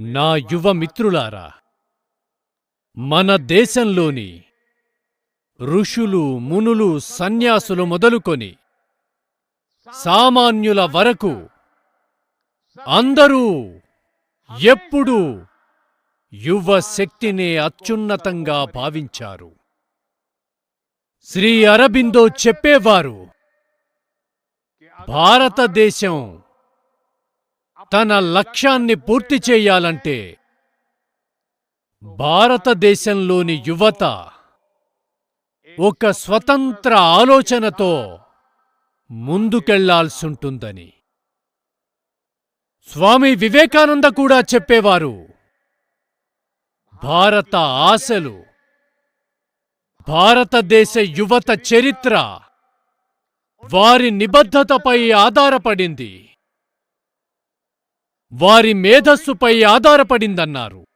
నా యువ మిత్రులారా మన దేశంలోని ఋషులు మునులు సన్యాసులు మొదలుకొని సామాన్యుల వరకు అందరూ ఎప్పుడూ యువ శక్తినే అత్యున్నతంగా భావించారు. శ్రీ అరబిందో చెప్పేవారు భారతదేశం తన లక్ష్యాన్ని పూర్తి చేయాలంటే భారతదేశంలోని యువత ఒక స్వతంత్ర ఆలోచనతో ముందుకెళ్ళాల్సుంటుందని. స్వామి వివేకానంద కూడా చెప్పేవారు. భారత ఆశలు భారతదేశ యువత చరిత్ర వారి నిబద్ధతపై ఆధారపడింది. వారి మేధస్సుపై ఆధారపడిందన్నారు.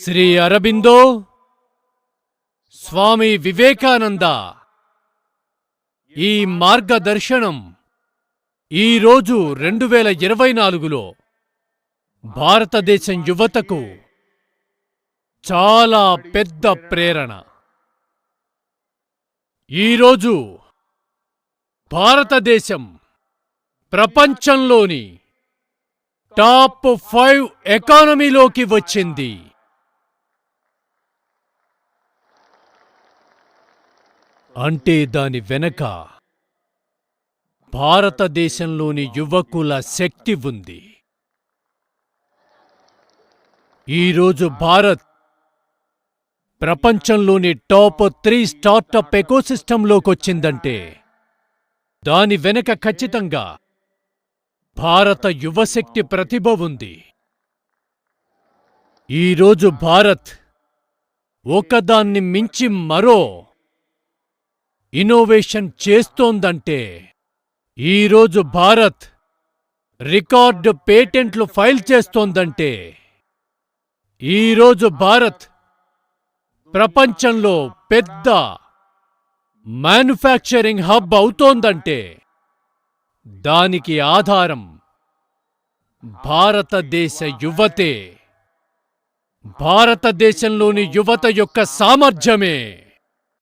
శ్రీ అరబిందో స్వామి వివేకానంద ఈ మార్గదర్శనం ఈరోజు రెండు వేల ఇరవై నాలుగులో భారతదేశం యువతకు చాలా పెద్ద ప్రేరణ. ఈరోజు భారతదేశం ప్రపంచంలోని టాప్ ఫైవ్ ఎకానమీలోకి వచ్చింది. అంటే దాని వెనక భారతదేశంలోని యువకుల శక్తి ఉంది. ఈరోజు భారత్ ప్రపంచంలోని టాప్ త్రీ స్టార్టప్ ఎకోసిస్టంలోకొచ్చిందంటే దాని వెనక ఖచ్చితంగా భారత యువశక్తి ప్రతిభ ఉంది. ఈరోజు భారత్ ఒకదాన్ని మించి మరో ఇన్నోవేషన్ చేస్తోందంటే ఈరోజు భారత్ రికార్డు పేటెంట్లు ఫైల్ చేస్తోందంటే ఈరోజు భారత్ ప్రపంచంలో పెద్ద మ్యానుఫ్యాక్చరింగ్ హబ్ అవుతోందంటే దానికి ఆధారం భారతదేశ యువతే. భారతదేశంలోని యువత యొక్క సామర్థ్యమే.